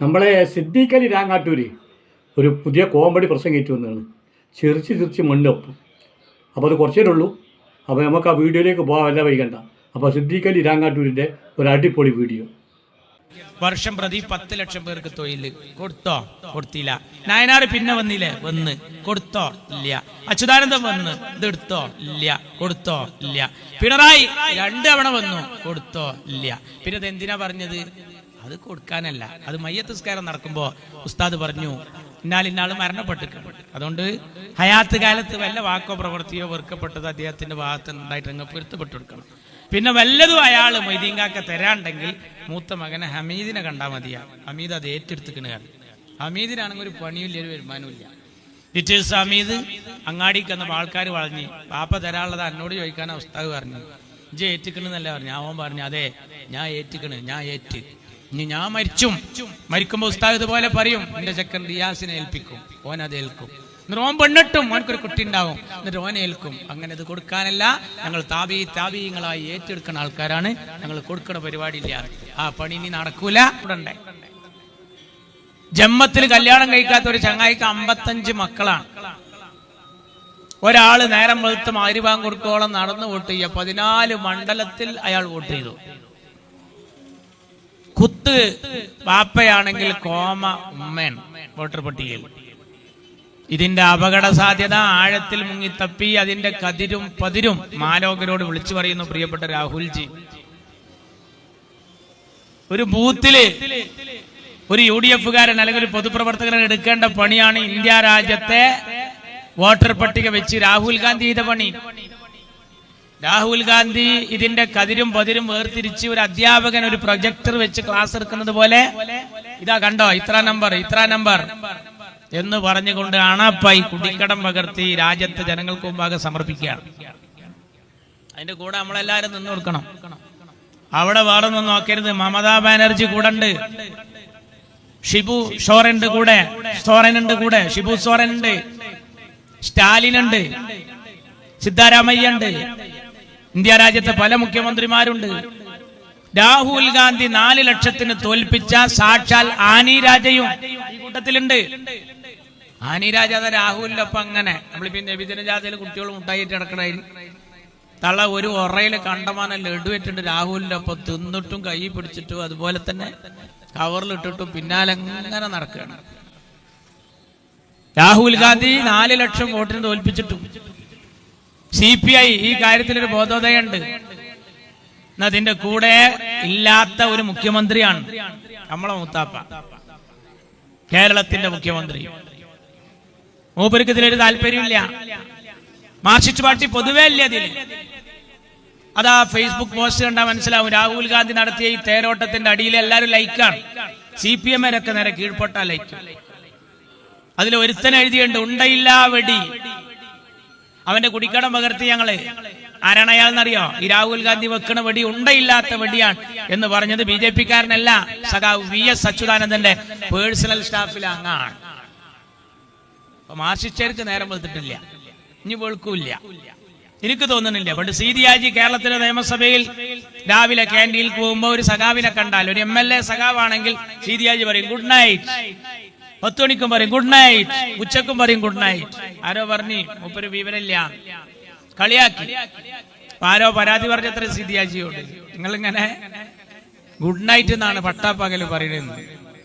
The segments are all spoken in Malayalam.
നമ്മളെ സിദ്ദീഖലി രാങ്ങാട്ടൂര് ഒരു പുതിയ കോമഡി പ്രസംഗിച്ചു വന്നതാണ്. ചിരിച്ച് ചിരിച്ച് മണ്ണൊപ്പം അപ്പോൾ അത് കുറച്ചേ ഉള്ളൂ. അപ്പോൾ നമുക്ക് ആ വീഡിയോയിലേക്ക് പോകാൻ വൈകണ്ട അപ്പോൾ സിദ്ദീഖലി രാങ്ങാട്ടൂരിന്റെ ഒരു അടിപൊളി വീഡിയോ. വർഷം പ്രതി പത്ത് ലക്ഷം പേർക്ക് തൊഴിൽ. കൊടുത്തോ? കൊടുത്തില്ല. നായനാർ പിന്നെ വന്നില്ലേ? വന്ന്. കൊടുത്തോ? ഇല്ല. അച്യുതാനന്ദൻ വന്ന്. ഇതെടുത്തോ ഇല്ല. കൊടുത്തോ? ഇല്ല. പിണറായി രണ്ടവണ വന്നു. കൊടുത്തോ? ഇല്ല. പിന്നെ എന്തിനാ പറഞ്ഞത്? അത് കൊടുക്കാനല്ല. അത് മയ്യത്തുസ്കാരം നടക്കുമ്പോ ഉസ്താദ് പറഞ്ഞു ഇന്നാൽ ഇന്നാൾ മരണപ്പെട്ടിട്ടുണ്ട് അതുകൊണ്ട് ഹയാത്ത് കാലത്ത് വല്ല വാക്കോ പ്രവൃത്തിയോ വെറുക്കപ്പെട്ടത് അദ്ദേഹത്തിന്റെ ഭാഗത്ത് ഉണ്ടായിട്ട് അങ്ങ് പൊരുത്തപ്പെട്ടു കൊടുക്കണം പിന്നെ വല്ലതും അയാൾ മൊയ്തീങ്കാക്ക തരാണ്ടെങ്കിൽ മൂത്ത മകനെ ഹമീദിനെ കണ്ടാൽ മതിയാണ് ഹമീദ് അത് ഏറ്റെടുത്തിക്കണ ഹമീദിനാണെങ്കിൽ ഒരു പണിയില്ല ഒരു വരുമാനമില്ല ഡിറ്റേഴ്സ് ഹമീദ് അങ്ങാടിക്ക് വന്നപ്പോൾ ആൾക്കാർ വളഞ്ഞ് പാപ്പ തരാനുള്ളത് എന്നോട് ചോദിക്കാൻ ഉസ്താവ് പറഞ്ഞു ഇജ്ജ് ഏറ്റിക്കണെന്നല്ല പറഞ്ഞു? അവൻ പറഞ്ഞു അതെ ഞാൻ ഏറ്റിക്കണ് ഞാൻ ഏറ്റ്. ഇനി ഞാൻ മരിച്ചും മരിക്കുമ്പോൾ ഉസ്താദ് ഇതുപോലെ പറയും എന്റെ ചെക്കൻ റിയാസിനെ ഏൽപ്പിക്കും ഓൻ അത് ഏൽക്കും. എന്നിട്ട് ഓൻ പെണ്ണിട്ടും ഓനക്കൊരു കുട്ടി ഉണ്ടാവും. എന്നിട്ട് ഓനെ ഏൽക്കും. അങ്ങനെ ഇത് കൊടുക്കാനല്ല ഞങ്ങൾ താപി താപീയങ്ങളായി ഏറ്റെടുക്കുന്ന ആൾക്കാരാണ്. ഞങ്ങൾ പരിപാടി ഇല്ല ആ പണി ഇനി നടക്കൂല. ജന്മത്തിൽ ജമ്മത്തിൽ കല്യാണം കഴിക്കാത്ത ഒരു ചങ്ങായിക്ക് അമ്പത്തഞ്ച് മക്കളാണ്. ഒരാൾ നേരം വെളുത്ത് മാരിഭാഗം കൊടുക്കോളം നടന്നു വോട്ട് ചെയ്യുക. പതിനാല് മണ്ഡലത്തിൽ അയാൾ വോട്ട് ചെയ്തു. കുത്ത് വാപ്പയാണെങ്കിൽ കോമ ഉമ്മൻ വോട്ടർ പട്ടികയിൽ. ഇതിന്റെ അപകട സാധ്യത ആഴത്തിൽ മുങ്ങിത്തപ്പി അതിന്റെ കതിരും പതിരും മാലോകരോട് വിളിച്ചു പറയുന്നു പ്രിയപ്പെട്ട രാഹുൽജി. ഒരു ബൂത്തിൽ ഒരു യു ഡി എഫുകാരൻ അല്ലെങ്കിൽ ഒരു പൊതുപ്രവർത്തകൻ എടുക്കേണ്ട പണിയാണ് ഇന്ത്യ രാജ്യത്തെ വോട്ടർ പട്ടിക വെച്ച് രാഹുൽ ഗാന്ധി ചെയ്ത പണി. രാഹുൽ ഗാന്ധി ഇതിന്റെ കതിരും പതിരും വേർതിരിച്ച് ഒരു അധ്യാപകൻ ഒരു പ്രൊജക്ടർ വെച്ച് ക്ലാസ് എടുക്കുന്നത് പോലെ. ഇതാ കണ്ടോ? ഇത്ര നമ്പർ ഇത്ര നമ്പർ. എന്ന് പറഞ്ഞുകൊണ്ട് അണപ്പായി കുടിക്കടം പകർത്തി രാജ്യത്തെ ജനങ്ങൾക്ക് മുമ്പാകെ സമർപ്പിക്കുകയാണ്. അതിന്റെ കൂടെ നമ്മളെല്ലാരും നിന്ന് കൊടുക്കണം. അവിടെ വേറെ ഒന്നും നോക്കരുത്. മമതാ ബാനർജി കൂടെ ഉണ്ട്. ഷിബു ഷോറൻഡ് കൂടെ. സോറനുണ്ട് കൂടെ. ഷിബു സോറൻ ഉണ്ട് സ്റ്റാലിൻ ഉണ്ട്. സിദ്ധാരാമയ്യ ഉണ്ട്. ഇന്ത്യ രാജ്യത്തെ പല മുഖ്യമന്ത്രിമാരുണ്ട്. രാഹുൽ ഗാന്ധി നാല് ലക്ഷത്തിന് തോൽപ്പിച്ച സാക്ഷാൽ ആനി രാജയും ഈ കൂട്ടത്തിലുണ്ട്. ആനി രാജ അതാ രാഹുലിന്റെ ഒപ്പം അങ്ങനെ. നമ്മൾ പിന്നെ നബിദിന ജാഥയിൽ കുട്ടികൾ മുട്ടായിട്ട് കിടക്കണായിരുന്നു തള ഒരു ഒറയിൽ കണ്ടമാനം ലഡു ഇട്ടിട്ട് രാഹുലിന്റെ ഒപ്പം തിന്നിട്ടും കൈ പിടിച്ചിട്ടും അതുപോലെ തന്നെ കവറിലിട്ടിട്ടും പിന്നാലെ അങ്ങനെ നടക്കുകയാണ്. രാഹുൽ ഗാന്ധി നാല് ലക്ഷം വോട്ടിന് തോൽപ്പിച്ചിട്ടും സി പി ഐ ഈ കാര്യത്തിലൊരു ബോധോദയുണ്ട് അതിന്റെ കൂടെ ഇല്ലാത്ത ഒരു മുഖ്യമന്ത്രിയാണ് നമ്മളെ മുത്താപ്പ. കേരളത്തിന്റെ മുഖ്യമന്ത്രി. മൂപ്പർക്ക് ഇതിലൊരു താല്പര്യമില്ല. മാർക്സിസ്റ്റ് പാർട്ടി പൊതുവേ ഇല്ല അതിൽ? അതാ ഫേസ്ബുക്ക് പോസ്റ്റ് കണ്ടാൽ മനസ്സിലാവും. രാഹുൽ ഗാന്ധി നടത്തിയ ഈ തേരോട്ടത്തിന്റെ അടിയിൽ എല്ലാവരും ലൈക്കാണ്. സി പി എമ്മിനൊക്കെ നേരെ കീഴ്പ്പെട്ട ലൈക്ക്. അതിൽ ഒരുത്തൻ എഴുതിയുണ്ട് ഉണ്ടയില്ല വെടി. അവന്റെ കുടിക്കടം പകർത്തി ഞങ്ങൾ. ആരാണ് അയാളെന്നറിയോ? ഈ രാഹുൽ ഗാന്ധി വെക്കണ വെടി ഉണ്ടയില്ലാത്ത വെടിയാണ് എന്ന് പറഞ്ഞത് ബി ജെ പിക്കാരനല്ല. സഖാവ് വി എസ് അച്യുതാനന്ദന്റെ പേഴ്സണൽ സ്റ്റാഫിൽ അങ്ങാണ്. അപ്പൊ മാർഷിച്ചേർക്ക് നേരം വെളുത്തിട്ടില്ല. ഇനി വെളുക്കൂല്ല. എനിക്ക് തോന്നുന്നില്ല. പണ്ട് സീതിയാജി കേരളത്തിലെ നിയമസഭയിൽ രാവിലെ ക്യാന്റീനിൽ പോകുമ്പോൾ ഒരു സഖാവിനെ കണ്ടാൽ ഒരു എം എൽ എ സഖാവാണെങ്കിൽ സീതിയാജി പറയും ഗുഡ് നൈറ്റ്. പത്ത് മണിക്കും പറയും ഗുഡ് നൈറ്റ് ഉച്ചക്കും പറയും ഗുഡ് നൈറ്റ് ആരോ പറഞ്ഞു മുപ്പൊരു വിവരമില്ല. കളിയാക്കി. ആരോ പരാതി പറഞ്ഞത്ര നിങ്ങൾ നിങ്ങളിങ്ങനെ ഗുഡ് നൈറ്റ് എന്നാണ് പട്ടാപ്പകൽ പറയുന്നത്.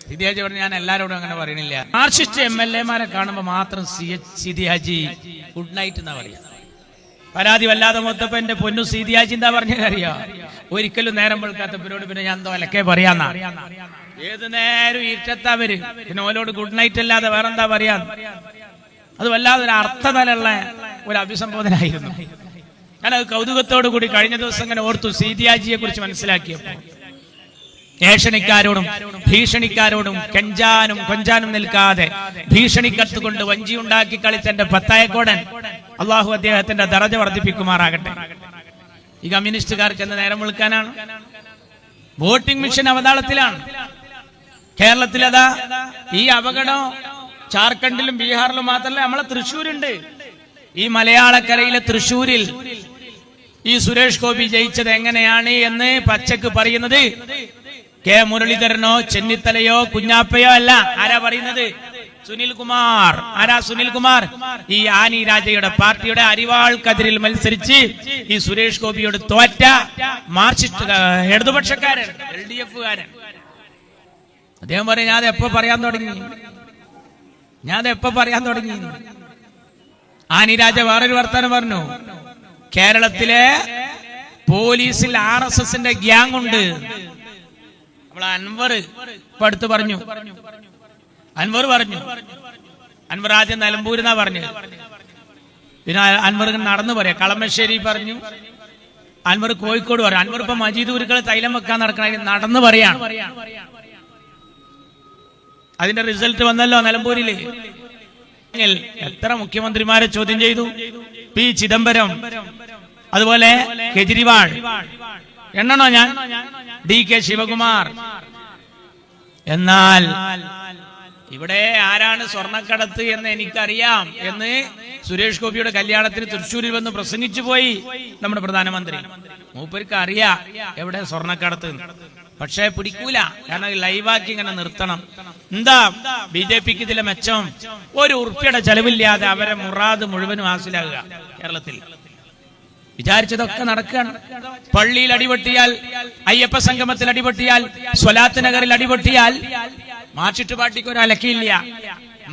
സിദിയാജി പറഞ്ഞു ഞാൻ എല്ലാരോടും അങ്ങനെ പറയണില്ല. മാർക്സിസ്റ്റ് എം എൽ എമാരെ കാണുമ്പോൾ മാത്രം C H Seethi Haji good night എന്നാ പറയാ. പരാതി വല്ലാതെ മൊത്തപ്പോ എന്റെ പൊന്നു സീതിയാജി എന്താ പറഞ്ഞ കാര്യ? ഒരിക്കലും നേരം വെളുക്കാത്തവരോട് പിന്നെ ഞാൻ എന്തോ അലക്കെ പറയാന്നാ. ഏത് നേരം ഇരുട്ടത്തവര് പിന്നെ ഗുഡ് നൈറ്റ് അല്ലാതെ വേറെന്താ പറയാ അത് വല്ലാതെ ഒരു അർത്ഥതലുള്ള ഒരു അഭിസംബോധന ആയിരുന്നു അത് കൗതുകത്തോടു കൂടി കഴിഞ്ഞ ദിവസം ഇങ്ങനെ ഓർത്തു സീതിയാജിയെ കുറിച്ച് മനസ്സിലാക്കിയപ്പോ ഏഷണിക്കാരോടും ഭീഷണിക്കാരോടും കെഞ്ചാനും കൊഞ്ചാനും നിൽക്കാതെ ഭീഷണിക്കത്ത് കൊണ്ട് വഞ്ചി ഉണ്ടാക്കി കളിച്ച എന്റെ പത്തായക്കോടൻ അള്ളാഹു അദ്ദേഹത്തിന്റെ ദറജ വർദ്ധിപ്പിക്കുമാറാകട്ടെ. ഈ കമ്മ്യൂണിസ്റ്റുകാർക്ക് എന്ന് നേരം വിളിക്കാനാണ്. Voting machine അവതാളത്തിലാണ്. കേരളത്തിലതാ ഈ അപകടം ജാർഖണ്ഡിലും ബീഹാറിലും മാത്രമല്ല നമ്മളെ തൃശ്ശൂരുണ്ട്. ഈ മലയാളക്കരയിലെ തൃശ്ശൂരിൽ ഈ സുരേഷ് ഗോപി ജയിച്ചത് എങ്ങനെയാണ് എന്ന് പച്ചക്ക് പറയുന്നത് കെ മുരളീധരനോ ചെന്നിത്തലയോ കുഞ്ഞാപ്പയോ അല്ല. ആരാ പറയുന്നത്? സുനിൽ കുമാർ ആരാ സുനിൽ കുമാർ ഈ ആനി രാജയുടെ പാർട്ടിയുടെ അരിവാൾ കതിരിൽ മത്സരിച്ച് ഈ സുരേഷ് ഗോപിയോട് തോറ്റ മാർക്സിസ്റ്റ് ഇടതുപക്ഷക്കാരൻ എൽ ഡി എഫുകാരൻ. അദ്ദേഹം പറയും ഞാൻ എപ്പോ പറയാൻ തുടങ്ങി? ഞാൻ എപ്പോ പറയാൻ തുടങ്ങി? ആനിരാജ വേറൊരു വർത്തമാനം പറഞ്ഞു കേരളത്തിലെ പോലീസിൽ ആർ എസ് എസിന്റെ ഗ്യാങ് ഉണ്ട്. നമ്മൾ അൻവർ ഇപ്പൊ അടുത്ത് പറഞ്ഞു. അൻവർ പറഞ്ഞു. അൻവർ ആദ്യം നിലമ്പൂരിന്നാ പറഞ്ഞു പിന്നെ അൻവർ നടന്നു പറയാ. കളമശ്ശേരി പറഞ്ഞു. അൻവർ കോഴിക്കോട് പറഞ്ഞു. അൻവർ ഇപ്പൊ മജീദ് ഉരുക്കൾ തൈലം വെക്കാൻ നടക്കണ നടന്നു പറയാണ് അതിന്റെ റിസൾട്ട് വന്നല്ലോ നിലമ്പൂരിൽ. എത്ര മുഖ്യമന്ത്രിമാരെ ചോദ്യം ചെയ്തു? പി ചിദംബരം അതുപോലെ കെജ്രിവാൾ. എണ്ണണോ ഞാൻ? D K Shivakumar. എന്നാൽ ഇവിടെ ആരാണ് സ്വർണക്കടത്ത് എന്ന് എനിക്കറിയാം എന്ന് സുരേഷ് ഗോപിയുടെ കല്യാണത്തിന് തൃശ്ശൂരിൽ വന്ന് പ്രസംഗിച്ചു പോയി നമ്മുടെ പ്രധാനമന്ത്രി. മൂപ്പർക്ക് അറിയാം എവിടെ സ്വർണക്കടത്ത് പക്ഷെ പിടിക്കൂല. കാരണം ലൈവാക്കി ഇങ്ങനെ നിർത്തണം. എന്താ? ബി ജെ പിക്ക് ഇതിലെ മെച്ചം? ഒരു ഉറുപ്പിയുടെ ചെലവില്ലാതെ അവരെ മുറാദ് മുഴുവനും ഹാസിലാകുക കേരളത്തിൽ. വിചാരിച്ചതൊക്കെ നടക്കുകയാണ്. പള്ളിയിൽ അടിപൊട്ടിയാൽ അയ്യപ്പ സംഗമത്തിൽ അടിപൊട്ടിയാൽ സ്വലാത്ത് നഗറിൽ അടിപൊട്ടിയാൽ മാർച്ചിട്ട് പാർട്ടിക്ക് ഒരു അലക്കിയില്ല.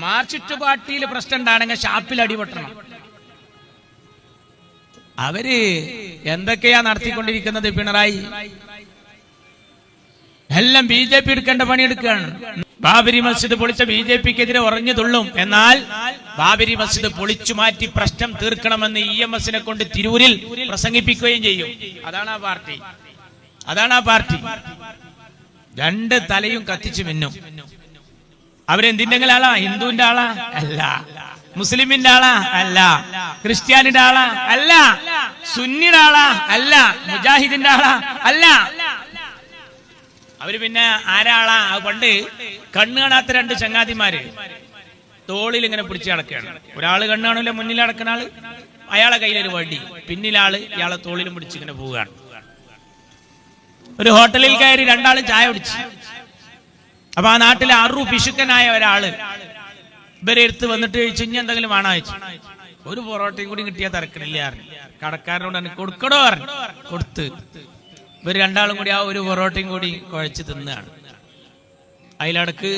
മാർച്ചിട്ട് പാർട്ടിയിൽ പ്രശ്നം ഉണ്ടാണെങ്കിൽ ഷാപ്പിൽ അടിപൊട്ടണം. അവർ എന്തൊക്കെയാ നടത്തിക്കൊണ്ടിരിക്കുന്നത് പിണറായി? എല്ലാം ബി ജെ പി എടുക്കേണ്ട പണിയെടുക്കുകയാണ് ബാബരി മസ്ജിദ് പൊളിച്ച ബി ജെ പിക്കെതിരെ ഉറഞ്ഞു തുള്ളും. എന്നാൽ ബാബരി മസ്ജിദ് പൊളിച്ചു മാറ്റി പ്രശ്നം തീർക്കണമെന്ന് ഇ എം എസിനെ കൊണ്ട് തിരൂരിൽ പ്രസംഗിപ്പിക്കുകയും ചെയ്യും. അതാണ് ആ പാർട്ടി. അതാണ് ആ പാർട്ടി. രണ്ട് തലയും കത്തിച്ചു മിന്നും. അവരെന്തിന്റെ ആളാ? ഹിന്ദുവിന്റെ ആളാ? അല്ല. മുസ്ലിമിന്റെ ആളാ? അല്ല. ക്രിസ്ത്യാനിയുടെ ആളാ? അല്ല. സുന്നിയുടെ ആളാ? അല്ല. മുജാഹിദിന്റെ ആളാ? അല്ല. അവർ പിന്നെ ആരാളാ? പണ്ട് കണ്ണ് കാണാത്ത രണ്ട് ചങ്ങാതിമാര് തോളിൽ ഇങ്ങനെ പിടിച്ച് നടക്കുകയാണ്. ഒരാൾ കണ്ണ് കാണില്ല മുന്നിൽ നടക്കുന്ന ആൾ. അയാളെ കയ്യിലൊരു വടി. പിന്നിലാൾ ഇയാളെ തോളിലും പിടിച്ച് ഇങ്ങനെ പോവുകയാണ്. ഒരു ഹോട്ടലിൽ കയറി രണ്ടാളും ചായ കുടിച്ചു. അപ്പൊ ആ നാട്ടിലെ അറു പിശുക്കനായ ഒരാൾ ഇവരെ എടുത്ത് വന്നിട്ട് ചിഞ്ഞ എന്തെങ്കിലും വേണോ? വെച്ചു ഒരു പൊറോട്ടയും കൂടി കിട്ടിയാൽ തിരക്കണില്ല കടക്കാരനോട് കൊടുക്കടോ പറഞ്ഞു. കൊടുത്ത്. ഇവർ രണ്ടാളും കൂടി ആ ഒരു പൊറോട്ടയും കൂടി കുഴച്ച് തിന്നാണ്. അതിലടക്ക്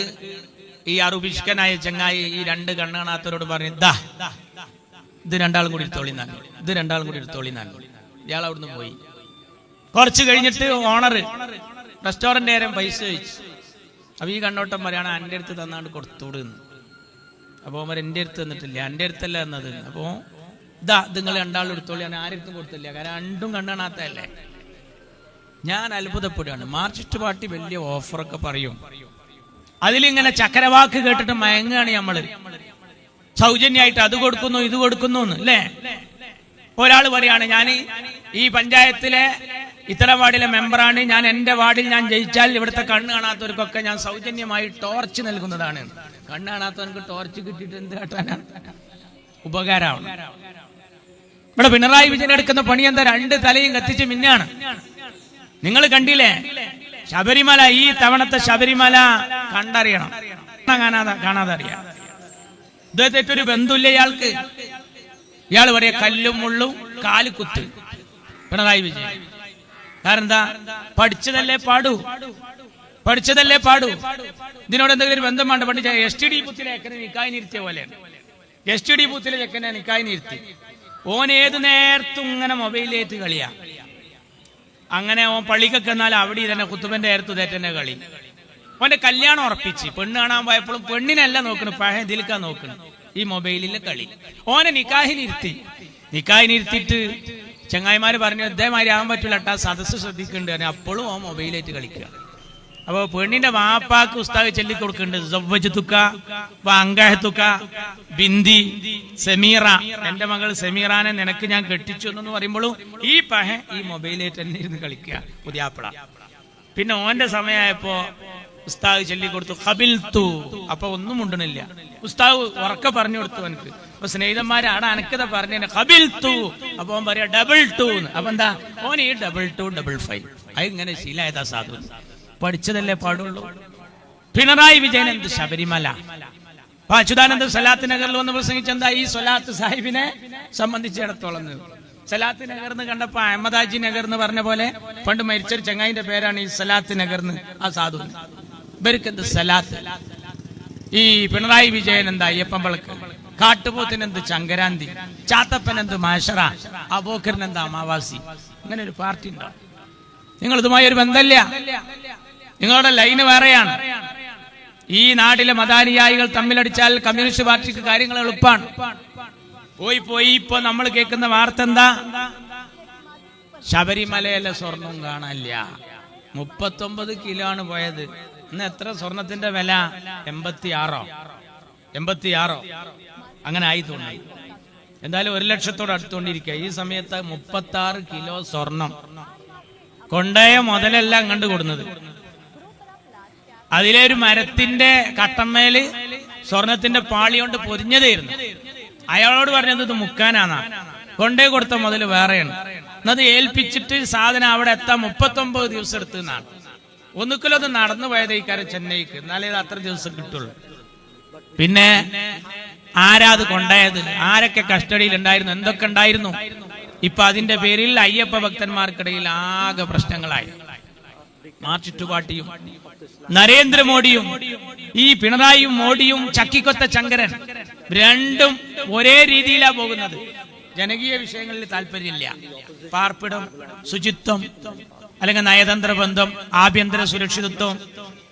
ഈ അറുപിഷ്കനായ ചങ്ങായി ഈ രണ്ട് കണ്ണ് കാണാത്തവരോട് പറഞ്ഞു ദാ ഇത് രണ്ടാളും കൂടി എടുത്തോളി നാൻ ഇത് രണ്ടാളും കൂടി എടുത്തോളി നാൻ ഇയാൾ അവിടുന്ന് പോയി. കുറച്ച് കഴിഞ്ഞിട്ട് ഓണർ റെസ്റ്റോറന്റ് നേരം പൈസ ചോദിച്ചു. അപ്പൊ ഈ കണ്ണോട്ടം പറയാണ് എന്റെ അടുത്ത് തന്നാണ്ട് കൊടുത്തുവിടുന്നു അപ്പോൾ അവർ എന്റെ അടുത്ത് തന്നിട്ടില്ല എന്റെ അടുത്തല്ല എന്നത് അപ്പോൾ ഇതാ നിങ്ങൾ രണ്ടാളും എടുത്തോളി ഞാൻ ആരെടുത്തും കൊടുത്തില്ല കാരണം രണ്ടും കണ്ണാണാത്തല്ലേ ഞാൻ അത്ഭുതപ്പെടുകയാണ്. മാർക്സിസ്റ്റ് പാർട്ടി വലിയ ഓഫറൊക്കെ പറയും. അതിലിങ്ങനെ ചക്കരവാക്ക് കേട്ടിട്ട് മയങ്ങുകയാണ് നമ്മൾ സൗജന്യമായിട്ട് അത് കൊടുക്കുന്നു ഇത് കൊടുക്കുന്നു അല്ലേ? ഒരാൾ പറയാണ് ഞാൻ ഈ പഞ്ചായത്തിലെ ഇത്തരം വാർഡിലെ മെമ്പറാണ്. ഞാൻ എന്റെ വാർഡിൽ ഞാൻ ജയിച്ചാൽ ഇവിടുത്തെ കണ്ണ് കാണാത്തവർക്കൊക്കെ ഞാൻ സൗജന്യമായി ടോർച്ച് നൽകുന്നതാണ്. കണ്ണ് കാണാത്തവർക്ക് ടോർച്ച് കിട്ടിയിട്ട് എന്ത് കാട്ടാനാണ് ഉപകാരമാണ്. ഇവിടെ പിണറായി വിജയൻ എടുക്കുന്ന പണി എന്താ? രണ്ട് തലയും കത്തിച്ച് മിന്നാണ്. നിങ്ങൾ കണ്ടില്ലേ? ശബരിമല ഈ തവണത്തെ ശബരിമല കണ്ടറിയണം. കാണാതെ കാണാതെ അറിയാം ഇദ്ദേഹത്തൊരു ബന്ധുല്ല ഇയാൾക്ക്? ഇയാൾ പറയാ കല്ലും മുള്ളും കാൽ കുത്ത്. പിണറായി വിജയൻ. കാരണം എന്താ പഠിച്ചതല്ലേ പാടൂ? പഠിച്ചതല്ലേ പാടൂ? ഇതിനോട് എന്തെങ്കിലും ഒരു ബന്ധം വേണ്ട. പണ്ട് എസ് ടി ഡി ബൂത്തിലെ നിക്കായി നിർത്തിയ പോലെയാണ്. എസ് ടി ഡി ബൂത്തിലെ ചെക്കനെ നിക്കായി നിർത്തി ഓൻ ഏത് നേരത്തും ഇങ്ങനെ മൊബൈലിലേറ്റ് കളിയാ. അങ്ങനെ അവൻ പള്ളിക്കൊക്കെ എന്നാൽ അവിടെ തന്നെ കുത്തുബന്റെ അടുത്ത് തേറ്റന്നെ കളി. ഓന്റെ കല്യാണം ഉറപ്പിച്ച് പെണ്ണ് കാണാൻ പോയപ്പോഴും പെണ്ണിനല്ല നോക്കണു പഴയ ഇതിലേക്കാ നോക്കണ്. ഈ മൊബൈലിലെ കളി. ഓനെ നിക്കാഹിനിരുത്തി നിക്കാഹിനിരുത്തിയിട്ട് ചങ്ങായിമാര് പറഞ്ഞു ഇതേമാതിരി ആവാൻ പറ്റൂല സദസ്സ് ശ്രദ്ധിക്കുന്നുണ്ട് അപ്പോഴും ഓൻ മൊബൈലായിട്ട് കളിക്കുക. അപ്പൊ പെണ്ണിന്റെ വാപ്പാക്ക് ഉസ്താവ് ചൊല്ലി കൊടുക്കുന്നുണ്ട്. സവ്വജത്തുക്ക അങ്കഹത്തുക്ക ബിന്ദി സെമീറ. എന്റെ മകൾ സെമീറാനെ നിനക്ക് ഞാൻ കെട്ടിച്ചു എന്ന് പറയുമ്പോഴും ഈ പഹ ഈ മൊബൈലിൽ തന്നെ ഇരുന്ന് കളിക്കുക പുതിയാപ്പിള. പിന്നെ ഓന്റെ സമയമായപ്പോ ഉസ്താവ് ചൊല്ലി കൊടുത്തു കബിൽ തു അപ്പൊ ഒന്നും ഉണ്ടണില്ല ഉസ്താവ് ഉറക്കെ പറഞ്ഞു കൊടുത്തു എനിക്ക് അപ്പൊ സ്നേഹിതന്മാരെ അനക്കത പറഞ്ഞു കബിൽ തു അപ്പൊ ഓൻ പറയാ ഡബിൾ ടു അപ്പൊ എന്താ? ഓൻ ഈ ഡബിൾ ടു ഡബിൾ ഫൈവ് അത് ഇങ്ങനെ ശീലായതാ സാധു? പഠിച്ചതല്ലേ പാടുള്ളൂ? പിണറായി വിജയൻ എന്ത് ശബരിമല? അപ്പൊ അച്യുതാനന്ദ സലാത്ത് നഗറിൽ വന്ന് പ്രസംഗിച്ച എന്താ ഈ സൊലാത്ത് സാഹിബിനെ സംബന്ധിച്ചിടത്തോളം? സലാത്ത് നഗർ എന്ന് കണ്ടപ്പോ അഹമ്മദാജി നഗർ എന്ന് പറഞ്ഞ പോലെ പണ്ട് മരിച്ചൊരു ചങ്ങായിന്റെ പേരാണ് ഈ സലാത്ത് നഗർ എന്ന് ആ സാധു. ഇവർക്ക് സലാത്ത്? ഈ പിണറായി വിജയൻ എന്താ അയ്യപ്പമ്പളക്ക്? വിളക്ക് കാട്ടുപോത്തിന് എന്ത് ചങ്കരാന്തി? ചാത്തപ്പൻ എന്ത് മാഷറ? അബോക്കറിന് എന്താ അമാവാസി? അങ്ങനെ ഒരു പാർട്ടി ഉണ്ടോ നിങ്ങൾ ഇതുമായി ഒരു ബന്ധമില്ല. നിങ്ങളുടെ ലൈന് വേറെയാണ്. ഈ നാട്ടിലെ മതാനുയായികൾ തമ്മിലടിച്ചാൽ കമ്മ്യൂണിസ്റ്റ് പാർട്ടിക്ക് കാര്യങ്ങൾ എളുപ്പമാണ് പോയി പോയി ഇപ്പൊ നമ്മൾ കേൾക്കുന്ന വാർത്ത എന്താ? ശബരിമലയിലെ സ്വർണം കാണാനില്ല. മുപ്പത്തൊമ്പത് കിലോ ആണ് പോയത്. ഇന്ന് എത്ര സ്വർണത്തിന്റെ വില? എൺപത്തി ആറോ എൺപത്തി ആറോ അങ്ങനെ ആയി തോന്നി. എന്തായാലും ഒരു ലക്ഷത്തോട് അടുത്തുകൊണ്ടിരിക്കുക. ഈ സമയത്ത് മുപ്പത്തി ആറ് കിലോ സ്വർണം കൊണ്ടേ മുതലെല്ലാം കണ്ടു കൊടുന്നത്. അതിലെ ഒരു മരത്തിന്റെ കട്ടമ്മേൽ സ്വർണത്തിന്റെ പാളി കൊണ്ട് പൊതിഞ്ഞതായിരുന്നു. അയാളോട് പറഞ്ഞത് ഇത് മുക്കാനാന്നാ. കൊണ്ടേ കൊടുത്ത മുതൽ വേറെയാണ്. എന്നത് ഏൽപ്പിച്ചിട്ട് സാധനം അവിടെ എത്താൻ മുപ്പത്തൊമ്പത് ദിവസം എടുത്തു എന്നാണ്. ഒന്നുക്കിലൊന്ന് നടന്നു പോയത് ഈ കാര്യം ചെന്നൈക്ക്. എന്നാലേ അത്ര ദിവസം കിട്ടുള്ളൂ. പിന്നെ ആരാ അത് കൊണ്ടായത്? ആരൊക്കെ കസ്റ്റഡിയിൽ ഉണ്ടായിരുന്നു? എന്തൊക്കെ ഉണ്ടായിരുന്നു? ഇപ്പൊ അതിന്റെ പേരിൽ അയ്യപ്പ ഭക്തന്മാർക്കിടയിൽ ആകെ പ്രശ്നങ്ങളായി. മാർച്ചിറ്റു പാർട്ടിയും നരേന്ദ്രമോദിയും ഈ പിണറായിയും മോഡിയും ചക്കിക്കൊത്ത ചങ്കരൻ രണ്ടും ഒരേ രീതിയിലാ പോകുന്നത്. ജനകീയ വിഷയങ്ങളിൽ താല്പര്യമില്ല. പാർപ്പിടം ശുചിത്വം അല്ലെങ്കിൽ നയതന്ത്ര ബന്ധം ആഭ്യന്തര സുരക്ഷിതത്വം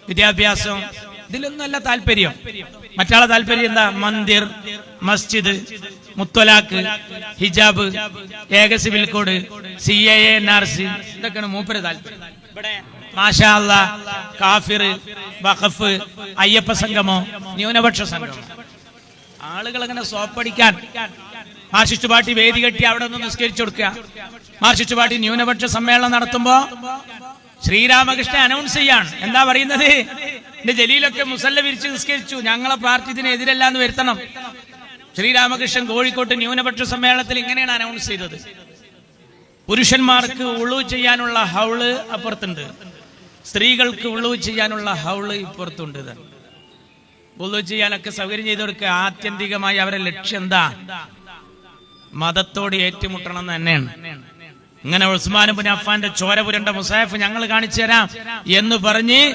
വിദ്യാഭ്യാസം ഇതിലൊന്നല്ല താല്പര്യം. മറ്റാളെ താല്പര്യം എന്താ? മന്ദിർ മസ്ജിദ് മുത്തലാഖ് ഹിജാബ് ഏക civil code C A N R C ഇതൊക്കെയാണ് മൂപ്പര് താല്പര്യം. ഇവിടെ മാഷാ അല്ലാ, കാഫിർ വഖഫ് അയ്യപ്പ സംഗമോ ന്യൂനപക്ഷ സംഗമോ? ആളുകൾ അങ്ങനെ സോപ്പടിക്കാൻ മാർക്സിസ്റ്റ് പാർട്ടി വേദി കെട്ടി അവിടെ നിന്ന് നിസ്കരിച്ചു കൊടുക്കുക. മാർക്സിസ്റ്റ് പാർട്ടി ന്യൂനപക്ഷ സമ്മേളനം നടത്തുമ്പോ ശ്രീരാമകൃഷ്ണൻ അനൗൺസ് ചെയ്യാണ്. എന്താ പറയുന്നത്? എന്റെ ജലീലൊക്കെ മുസല്ല വിരിച്ച് നിസ്കരിച്ചു. ഞങ്ങളെ പാർട്ടി ഇതിനെതിരല്ല എന്ന് വരുത്തണം. ശ്രീരാമകൃഷ്ണൻ കോഴിക്കോട്ട് ന്യൂനപക്ഷ സമ്മേളനത്തിൽ ഇങ്ങനെയാണ് അനൗൺസ് ചെയ്തത്. പുരുഷന്മാർക്ക് ഉളു ചെയ്യാനുള്ള ഹൗൾ അപ്പുറത്തുണ്ട്. സ്ത്രീകൾക്ക് ഉള്ളു ചെയ്യാനുള്ള ഹൗൾ ഇപ്പുറത്തുണ്ട് ഇത്. ഉളു ചെയ്യാനൊക്കെ സൗകര്യം ചെയ്തു കൊടുക്കുക ആത്യന്തികമായി അവരുടെ ലക്ഷ്യം എന്താ? മതത്തോട് ഏറ്റുമുട്ടണം തന്നെയാണ്. ഇങ്ങനെ ഉസ്മാൻ ബിൻ അഫാന്റെ ചോര പുരണ്ട മുസാഫ് ഞങ്ങൾ കാണിച്ചു തരാം എന്ന് പറഞ്ഞ്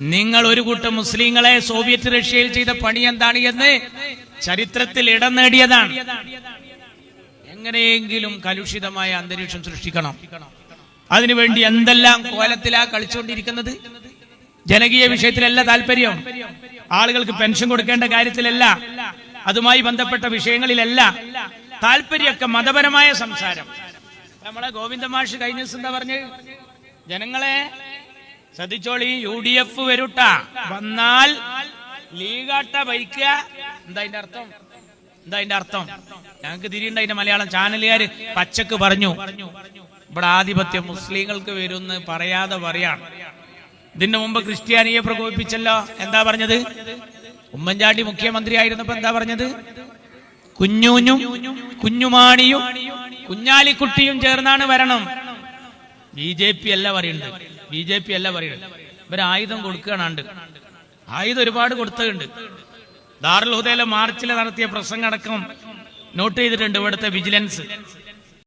നിങ്ങൾ ഒരു കൂട്ടം മുസ്ലിങ്ങളെ സോവിയറ്റ് റഷ്യയിൽ ചെയ്ത പണി എന്താണ് എന്ന് ചരിത്രത്തിൽ ഇടം നേടിയതാണ്. എങ്ങനെയെങ്കിലും കലുഷിതമായ അന്തരീക്ഷം സൃഷ്ടിക്കണം. അതിനുവേണ്ടി എന്തെല്ലാം കോലത്തിലാ കളിച്ചുകൊണ്ടിരിക്കുന്നത്? ജനകീയ വിഷയത്തിലല്ല താല്പര്യം. ആളുകൾക്ക് പെൻഷൻ കൊടുക്കേണ്ട കാര്യത്തിലല്ല. അതുമായി ബന്ധപ്പെട്ട വിഷയങ്ങളിലല്ല. താല്പര്യമൊക്കെ മതപരമായ സംസാരം. നമ്മളെ ഗോവിന്ദ മാഷ് കഴിഞ്ഞ ദിവസം എന്താ പറഞ്ഞ്? ജനങ്ങളെ ശ്രദ്ധിച്ചോളി യു ഡി എഫ് വരുട്ട. വന്നാൽ ലീഗാട്ട ഭരിക്കുക എന്താ അതിന്റെ അർത്ഥം? എന്താ അതിന്റെ അർത്ഥം? ഞങ്ങൾക്ക് തിരിയുണ്ട് അതിന്റെ മലയാളം ചാനലുകാര്. പച്ചക്ക് പറഞ്ഞു. ഇവിടെ ആധിപത്യം മുസ്ലിങ്ങൾക്ക് വരുമെന്ന് പറയാതെ പറയാണ് ഇതിന്റെ മുമ്പ് ക്രിസ്ത്യാനിയെ പ്രകോപിപ്പിച്ചല്ലോ. എന്താ പറഞ്ഞത്? ഉമ്മൻചാണ്ടി മുഖ്യമന്ത്രി ആയിരുന്നപ്പോ എന്താ പറഞ്ഞത്? കുഞ്ഞൂഞ്ഞും കുഞ്ഞുമാണിയും കുഞ്ഞാലിക്കുട്ടിയും ചേർന്നാണ് വരണം. ബി ജെ പി അല്ല പറയുന്നത്. ബി ജെ പി അല്ല പറയുന്നത്. ഇവർ ആയുധം കൊടുക്കുകയാണുണ്ട്. ആയുധം ഒരുപാട് കൊടുത്തുണ്ട് ദാറുൽ ഹുദയിലെ മാർച്ചിൽ നടത്തിയ പ്രസംഗം അടക്കം നോട്ട് ചെയ്തിട്ടുണ്ട് ഇവിടുത്തെ വിജിലൻസ്.